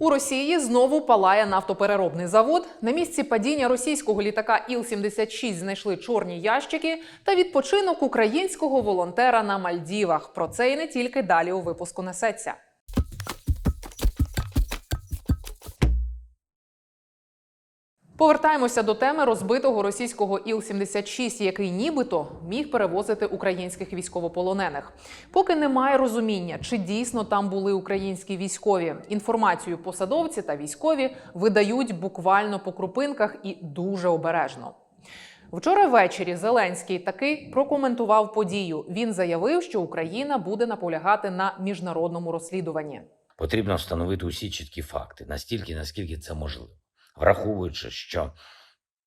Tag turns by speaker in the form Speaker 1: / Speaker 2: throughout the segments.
Speaker 1: У Росії знову палає нафтопереробний завод. На місці падіння російського літака Іл-76 знайшли чорні ящики та відпочинок українського волонтера на Мальдівах. Про це і не тільки далі у випуску несеться. Повертаємося до теми розбитого російського Іл-76, який нібито міг перевозити українських військовополонених. Поки немає розуміння, чи дійсно там були українські військові. Інформацію посадовці та військові видають буквально по крупинках і дуже обережно. Вчора ввечері Зеленський таки прокоментував подію. Він заявив, що Україна буде наполягати на міжнародному розслідуванні.
Speaker 2: Потрібно встановити усі чіткі факти, настільки, наскільки це можливо, враховуючи, що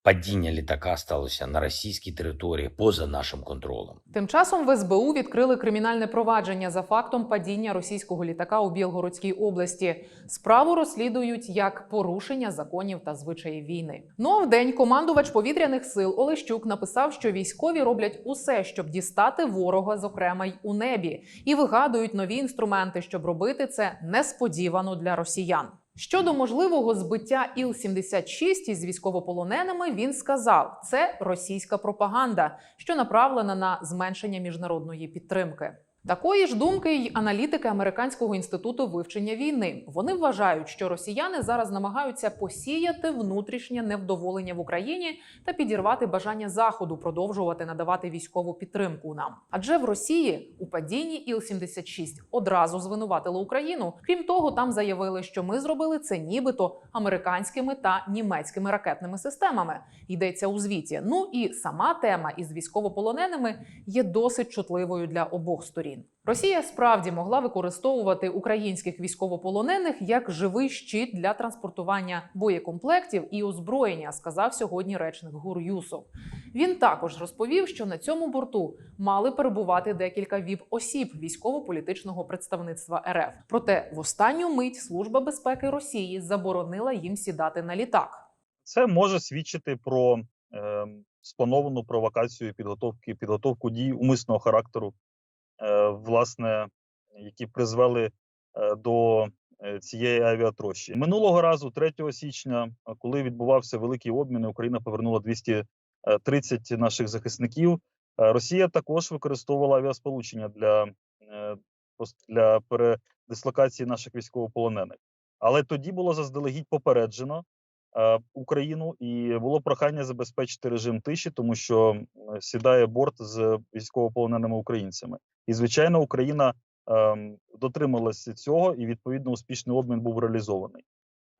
Speaker 2: падіння літака сталося на російській території поза нашим контролем.
Speaker 1: Тим часом в СБУ відкрили кримінальне провадження за фактом падіння російського літака у Білгородській області. Справу розслідують як порушення законів та звичаїв війни. Ну а вдень командувач повітряних сил Олещук написав, що військові роблять усе, щоб дістати ворога, зокрема й у небі, і вигадують нові інструменти, щоб робити це несподівано для росіян. Щодо можливого збиття Іл-76 із військовополоненими, він сказав, це російська пропаганда, що направлена на зменшення міжнародної підтримки. Такої ж думки й аналітики американського інституту вивчення війни. Вони вважають, що росіяни зараз намагаються посіяти внутрішнє невдоволення в Україні та підірвати бажання заходу продовжувати надавати військову підтримку нам. Адже в Росії у падінні Іл-76 одразу звинуватили Україну. Крім того, там заявили, що ми зробили це нібито американськими та німецькими ракетними системами. Йдеться у звіті. Ну і сама тема із військовополоненими є досить чутливою для обох сторін. Росія справді могла використовувати українських військовополонених як живий щит для транспортування боєкомплектів і озброєння, сказав сьогодні речник ГУР Юсов. Він також розповів, що на цьому борту мали перебувати декілька віп осіб військово-політичного представництва РФ. Проте в останню мить Служба безпеки Росії заборонила їм сідати на літак.
Speaker 3: Це може свідчити про е, сплановану провокацію підготовки, підготовку дій умисного характеру, власне, які призвели е, до е, цієї авіатрощі. Минулого разу, 3 січня, е, коли відбувався великий обмін, Україна повернула 230 наших захисників. е, Росія також використовувала авіасполучення для, е, для передислокації наших військовополонених. Але тоді було заздалегідь попереджено е, Україну, і було прохання забезпечити режим тиші, тому що е, сідає борт з військовополоненими українцями. І звичайно, Україна ем, дотрималася цього, і відповідно успішний обмін був реалізований.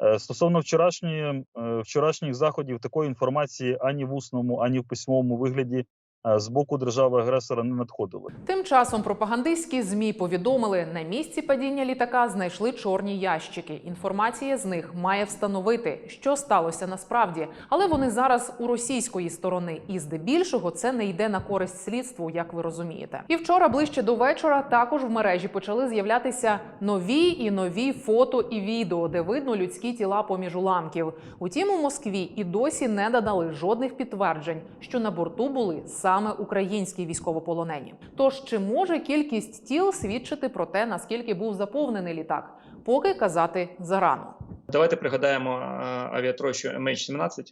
Speaker 3: Е, Стосовно вчорашньої е, вчорашніх заходів, такої інформації ані в усному, ані в письмовому вигляді з боку держави-агресора не надходило.
Speaker 1: Тим часом пропагандистські змі повідомили, на місці падіння літака знайшли чорні ящики. Інформація з них має встановити, що сталося насправді, але вони зараз у російської сторони, і здебільшого це не йде на користь слідству, як ви розумієте. І вчора ближче до вечора також в мережі почали з'являтися нові і нові фото і відео, де видно людські тіла поміж уламків. Утім, у Москві і досі не додали жодних підтверджень, що на борту були саме українські військовополонені. Тож чи може кількість тіл свідчити про те, наскільки був заповнений літак, поки казати зарано.
Speaker 4: Давайте пригадаємо е, авіатрощу MH17.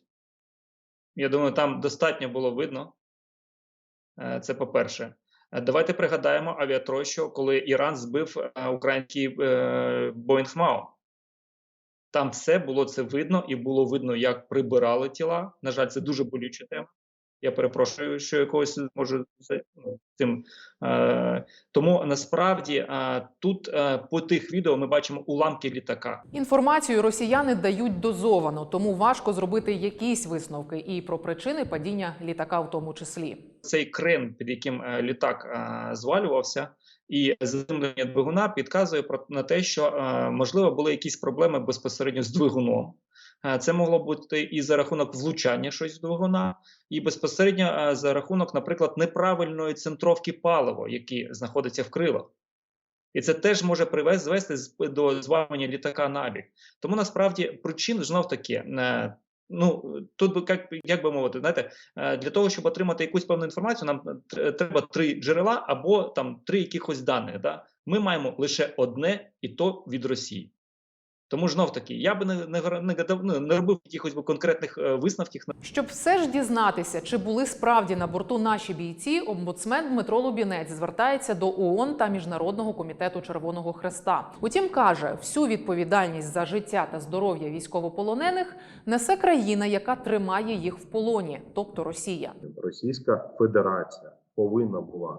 Speaker 4: Я думаю, там достатньо було видно. Е, Це по-перше. Е, Давайте пригадаємо авіатрощу, коли Іран збив український Боїнг МАО. Там все було це видно, і було видно, як прибирали тіла. На жаль, це дуже болюча тема. Я перепрошую, що якогось можу ну, цим. Е, тому насправді е, тут е, по тих відео ми бачимо уламки літака.
Speaker 1: Інформацію росіяни дають дозовано, тому важко зробити якісь висновки і про причини падіння літака, в тому числі.
Speaker 4: цей крен, під яким літак звалювався, і заземлення двигуна підказує про на те, що можливо були якісь проблеми безпосередньо з двигуном. Е, Це могло бути і за рахунок влучання щось в двигуна, і безпосередньо е, за рахунок, наприклад, неправильної центровки палива, які знаходиться в крилах. І це теж може привести до звалювання літака набік. Тому насправді причин знов таки. е, Ну тут би як, як би мовити, знаєте, для того, щоб отримати якусь певну інформацію, нам треба три джерела або там три якихось даних. Да? Ми маємо лише одне, і то від Росії. Тому ж знов таки, я би не, не, не, гадав- ну, не робив якихось би конкретних е, висновків
Speaker 1: Щоб все ж дізнатися, чи були справді на борту наші бійці, омбудсмен Дмитро Лубінець звертається до ООН та Міжнародного комітету Червоного Хреста. Утім, каже, всю відповідальність за життя та здоров'я військовополонених несе країна, яка тримає їх в полоні, тобто Росія.
Speaker 5: Російська Федерація повинна була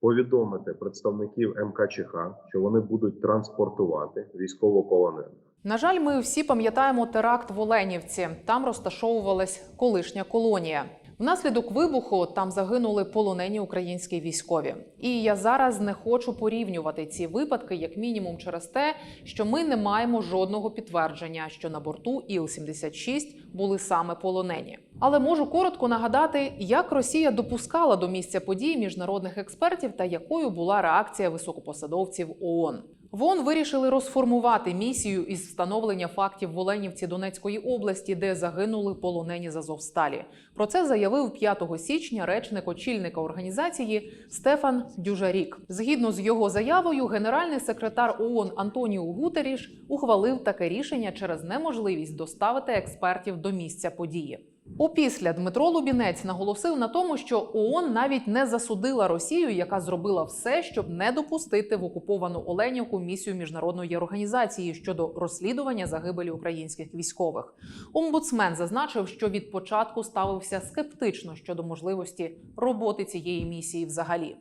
Speaker 5: повідомити представників МКЧХ, що вони будуть транспортувати військовополонених.
Speaker 1: На жаль, ми всі пам'ятаємо теракт в Оленівці. Там розташовувалась колишня колонія. Внаслідок вибуху там загинули полонені українські військові. І я зараз не хочу порівнювати ці випадки, як мінімум, через те, що ми не маємо жодного підтвердження, що на борту Іл-76 були саме полонені. Але можу коротко нагадати, як Росія допускала до місця подій міжнародних експертів та якою була реакція високопосадовців ООН. В ООН вирішили розформувати місію із встановлення фактів в Оленівці Донецької області, де загинули полонені з Азовсталі. Про це заявив 5 січня речник очільника організації Стефан Дюжарік. Згідно з його заявою, генеральний секретар ООН Антоніо Гутеріш ухвалив таке рішення через неможливість доставити експертів до місця події. Опісля Дмитро Лубінець наголосив на тому, що ООН навіть не засудила Росію, яка зробила все, щоб не допустити в окуповану Оленівку місію міжнародної організації щодо розслідування загибелі українських військових. Омбудсмен зазначив, що від початку ставився скептично щодо можливості роботи цієї місії взагалі.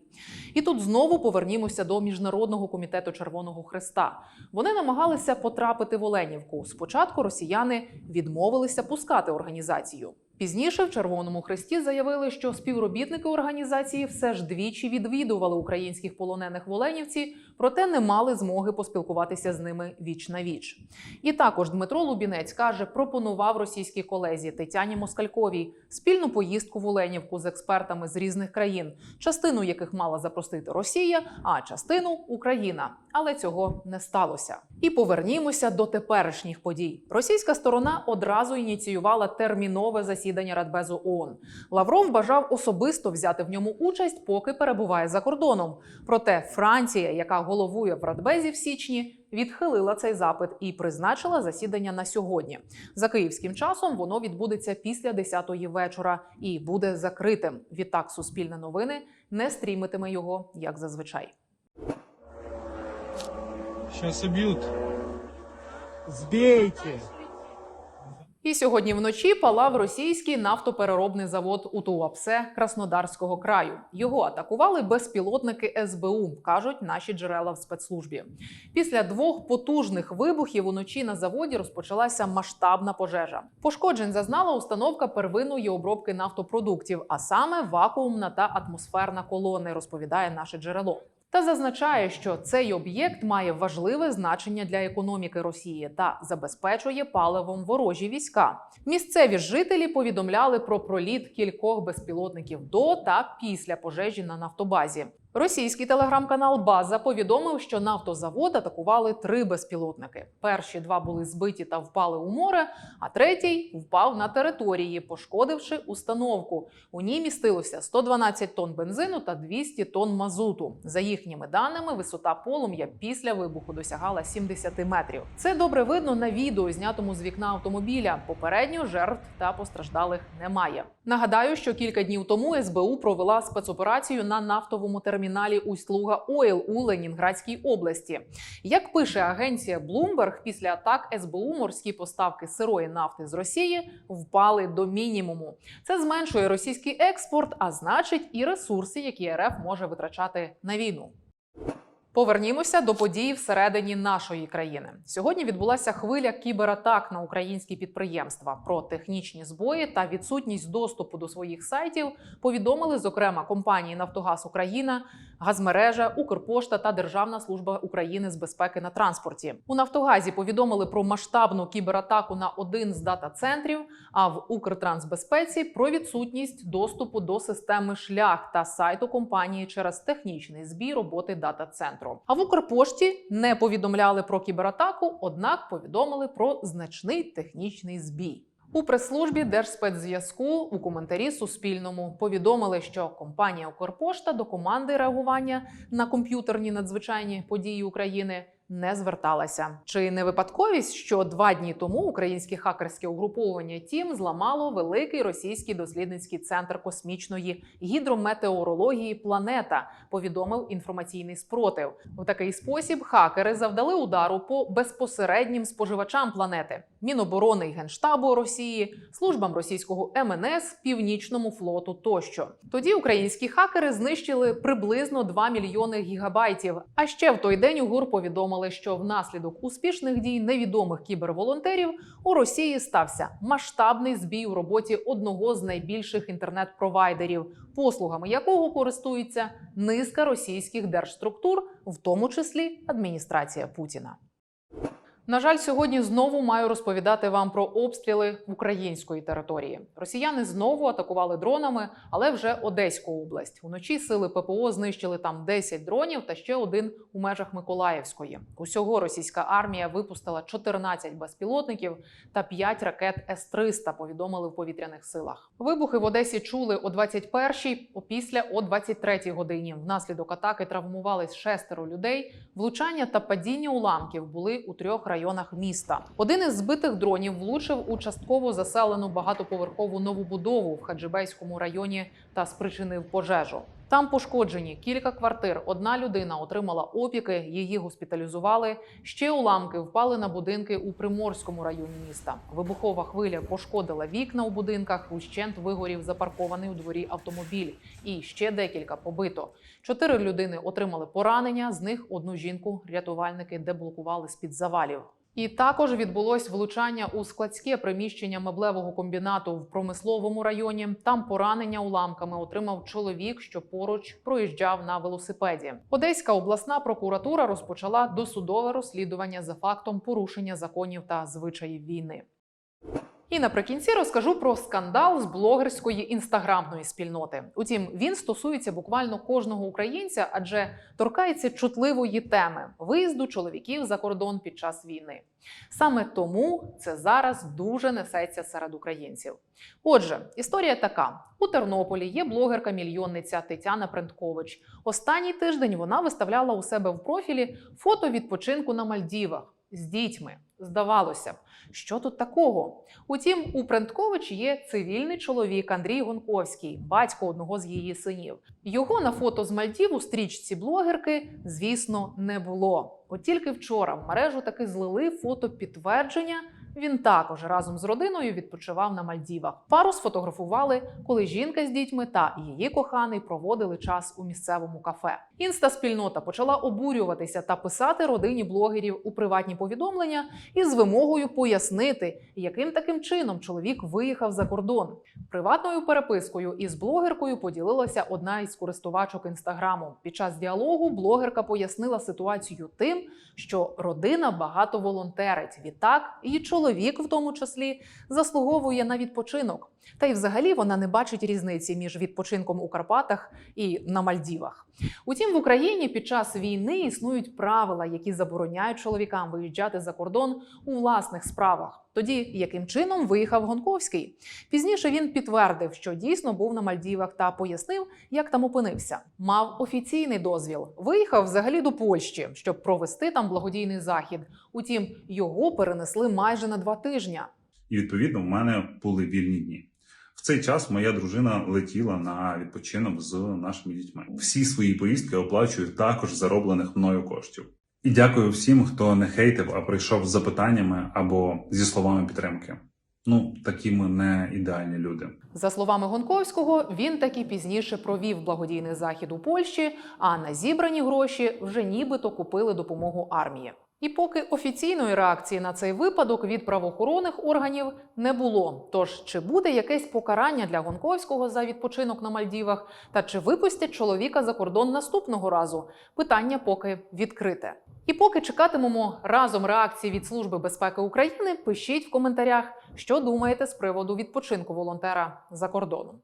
Speaker 1: І тут знову повернімося до міжнародного комітету Червоного Хреста. Вони намагалися потрапити в Оленівку. Спочатку росіяни відмовилися пускати організацію. Пізніше в Червоному Хресті заявили, що співробітники організації все ж двічі відвідували українських полонених в Оленівці, проте не мали змоги поспілкуватися з ними віч на віч. І також Дмитро Лубінець каже, пропонував російській колезі Тетяні Москальковій спільну поїздку в Оленівку з експертами з різних країн, частину яких мала запросити Росія, а частину Україна. Але цього не сталося. І повернімося до теперішніх подій. Російська сторона одразу ініціювала термінове засідання Радбезу ООН. Лавров бажав особисто взяти в ньому участь, поки перебуває за кордоном. Проте Франція, яка головує в Радбезі в січні, відхилила цей запит і призначила засідання на сьогодні. За київським часом воно відбудеться після 10-ї вечора і буде закритим. Відтак, Суспільне новини не стрімитиме його як зазвичай.
Speaker 6: Сейчас убьют.
Speaker 7: Сбейте!
Speaker 1: І сьогодні вночі палав російський нафтопереробний завод у Туапсе Краснодарського краю. Його атакували безпілотники СБУ, кажуть наші джерела в спецслужбі. Після двох потужних вибухів уночі на заводі розпочалася масштабна пожежа. Пошкоджень зазнала установка первинної обробки нафтопродуктів, а саме вакуумна та атмосферна колони, розповідає наше джерело. Та зазначає, що цей об'єкт має важливе значення для економіки Росії та забезпечує паливом ворожі війська. Місцеві жителі повідомляли про проліт кількох безпілотників до та після пожежі на нафтобазі. Російський телеграм-канал База повідомив, що нафтозавод атакували три безпілотники. Перші два були збиті та впали у море, а третій впав на території, пошкодивши установку. У ній містилося 112 тонн бензину та 200 тонн мазуту. За їхніми даними, висота полум'я після вибуху досягала 70 метрів. Це добре видно на відео, знятому з вікна автомобіля. Попередньо жертв та постраждалих немає. Нагадаю, що кілька днів тому СБУ провела спецоперацію на нафтовому терміналі Усть-Луга Ойл у Ленінградській області. Як пише агенція Bloomberg, після атак СБУ морські поставки сирої нафти з Росії впали до мінімуму. Це зменшує російський експорт, а значить і ресурси, які РФ може витрачати на війну. Повернімося до подій всередині нашої країни. Сьогодні відбулася хвиля кібератак на українські підприємства. Про технічні збої та відсутність доступу до своїх сайтів повідомили зокрема компанії Нафтогаз Україна, Газмережа, Укрпошта та Державна служба України з безпеки на транспорті. У Нафтогазі повідомили про масштабну кібератаку на один з дата-центрів. А в Укртрансбезпеці про відсутність доступу до системи шлях та сайту компанії через технічний збій роботи дата-центру. А в Укрпошті не повідомляли про кібератаку, однак повідомили про значний технічний збій. У прес-службі Держспецзв'язку у коментарі Суспільному повідомили, що компанія Укрпошта до команди реагування на комп'ютерні надзвичайні події України не зверталася. Чи не випадковість, що два дні тому українське хакерське угруповання Тім зламало великий російський дослідницький центр космічної гідрометеорології Планета? Повідомив інформаційний спротив. В такий спосіб хакери завдали удару по безпосереднім споживачам планети Міноборони і Генштабу Росії, службам російського МНС, Північному флоту тощо. Тоді українські хакери знищили приблизно 2 мільйони гігабайтів. А ще в той день у ГУР повідомили, що внаслідок успішних дій невідомих кіберволонтерів у Росії стався масштабний збій у роботі одного з найбільших інтернет-провайдерів, послугами якого користується низка російських держструктур, в тому числі адміністрація Путіна. На жаль, сьогодні знову маю розповідати вам про обстріли української території. Росіяни знову атакували дронами, але вже Одеську область. Уночі сили ППО знищили там 10 дронів та ще один у межах Миколаївської. Усього російська армія випустила 14 безпілотників та 5 ракет С-300, повідомили в повітряних силах. Вибухи в Одесі чули о 21-й, опісля о 23-й годині. Внаслідок атаки травмувались шестеро людей. Влучання та падіння уламків були у трьох районах міста. Один із збитих дронів влучив у частково заселену багатоповерхову новобудову в Хаджибейському районі та спричинив пожежу. Там пошкоджені кілька квартир. Одна людина отримала опіки, її госпіталізували. Ще уламки впали на будинки у Приморському районі міста. Вибухова хвиля пошкодила вікна у будинках. Ущент вигорів запаркований у дворі автомобіль. І ще декілька побито. Чотири людини отримали поранення. З них одну жінку рятувальники деблокували з під завалів. І також відбулось влучання у складське приміщення меблевого комбінату в промисловому районі. Там поранення уламками отримав чоловік, що поруч проїжджав на велосипеді. Одеська обласна прокуратура розпочала досудове розслідування за фактом порушення законів та звичаїв війни. І наприкінці розкажу про скандал з блогерської інстаграмної спільноти. Утім, він стосується буквально кожного українця, адже торкається чутливої теми виїзду чоловіків за кордон під час війни. Саме тому це зараз дуже несеться серед українців. Отже, історія така: у Тернополі є блогерка-мільйонниця Тетяна Пренткович. Останній тиждень вона виставляла у себе в профілі фото відпочинку на Мальдівах з дітьми. Здавалося б, що тут такого? Утім, у Пренткович є цивільний чоловік Андрій Гонковський, батько одного з її синів. Його на фото з Мальдів у стрічці блогерки, звісно, не було. От тільки вчора в мережу таки злили фото підтвердження. Він також разом з родиною відпочивав на Мальдівах. Пару сфотографували, коли жінка з дітьми та її коханий проводили час у місцевому кафе. Інста-спільнота почала обурюватися та писати родині блогерів у приватні повідомлення із вимогою пояснити, яким таким чином чоловік виїхав за кордон. Приватною перепискою із блогеркою поділилася одна із користувачок інстаграму. Під час діалогу блогерка пояснила ситуацію тим, що родина багато волонтерить. Відтак, і чоловік, в тому числі, заслуговує на відпочинок. Та й взагалі вона не бачить різниці між відпочинком у Карпатах і на Мальдівах. Утім, в Україні під час війни існують правила, які забороняють чоловікам виїжджати за кордон у власних справах. Тоді яким чином виїхав Гонковський? Пізніше він підтвердив, що дійсно був на Мальдівах та пояснив, як там опинився. Мав офіційний дозвіл. Виїхав взагалі до Польщі, щоб провести там благодійний захід. Утім, його перенесли майже на два тижні.
Speaker 6: І відповідно в мене були вільні дні. В цей час моя дружина летіла на відпочинок з нашими дітьми. Всі свої поїздки оплачую також зароблених мною коштів. І дякую всім, хто не хейтив, а прийшов з запитаннями або зі словами підтримки. Ну, такі ми не ідеальні люди.
Speaker 1: За словами Гонковського, він таки пізніше провів благодійний захід у Польщі, а на зібрані гроші вже нібито купили допомогу армії. І поки офіційної реакції на цей випадок від правоохоронних органів не було. Тож чи буде якесь покарання для Гонковського за відпочинок на Мальдівах, та чи випустять чоловіка за кордон наступного разу? Питання поки відкрите. І поки чекатимемо разом реакції від Служби безпеки України, пишіть в коментарях, що думаєте з приводу відпочинку волонтера за кордоном.